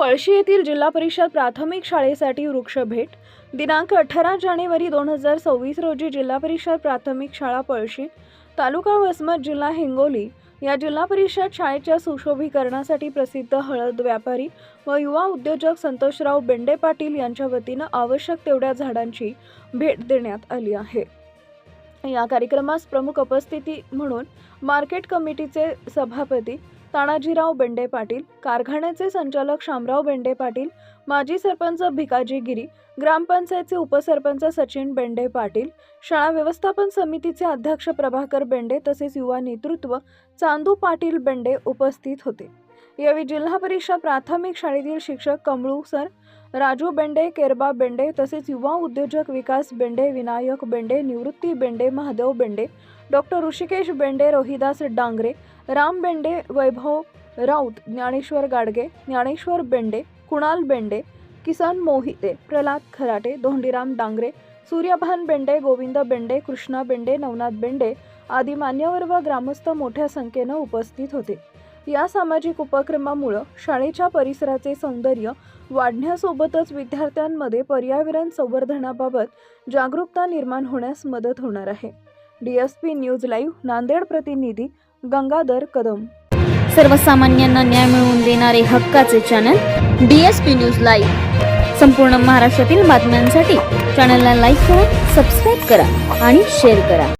पळशी येथील जिल्हा परिषद प्राथमिक शाळेसाठी वृक्ष भेट. दिनांक अठरा जानेवारी दोन हजार सव्वीस रोजी जिल्हा परिषद प्राथमिक शाळा पळशी तालुका वसमत जिल्हा हिंगोली या जिल्हा परिषद शाळेच्या सुशोभीकरणासाठी प्रसिद्ध हळद व्यापारी व युवा उद्योजक संतोषराव बेंडे पाटील यांच्या वतीनं आवश्यक तेवढ्या झाडांची भेट देण्यात आली आहे. या कार्यक्रमास प्रमुख उपस्थिती म्हणून मार्केट कमिटीचे सभापती तानाजीराव बेंडे पाटील कारखान्याचे संचालक शामराव बेंडे पाटील माजी सरपंच भिकाजी गिरी ग्रामपंचायतचे उपसरपंच सचिन बेंडे पाटील शाळा व्यवस्थापन समितीचे अध्यक्ष प्रभाकर बेंडे तसेच युवा नेतृत्व चांदू पाटील बेंडे उपस्थित होते. यावेळी जिल्हा परिषद प्राथमिक शाळेतील शिक्षक कमळू सर राजू बेंडे केरबा बेंडे तसेच युवा उद्योजक विकास बेंडे विनायक बेंडे निवृत्ती बेंडे महादेव बेंडे डॉक्टर ऋषिकेश बेंडे रोहिदास डांगरे राम बेंडे वैभव राऊत ज्ञानेश्वर गाडगे ज्ञानेश्वर बेंडे कुणाल बेंडे किसन मोहिते प्रल्हाद खराटे धोंडीराम डांगरे सूर्यभान बेंडे गोविंद बेंडे कृष्णा बेंडे नवनाथ बेंडे आदी मान्यवर व ग्रामस्थ मोठ्या संख्येनं उपस्थित होते. या सामाजिक उपक्रमामुळं शाळेच्या परिसराचे सौंदर्य वाढण्यासोबतच विद्यार्थ्यांमध्ये पर्यावरण संवर्धनाबाबत जागरूकता निर्माण होण्यास मदत होणार आहे. D S P news live Nanded प्रतिनिधी गंगाधर कदम. सर्वसामान्यांना न्याय मिळवून देणारे हक्काचे channel D S P news live. संपूर्ण महाराष्ट्रातील बातम्यांसाठी चॅनलला लाईक करा सबस्क्राईब करा आणि शेअर करा.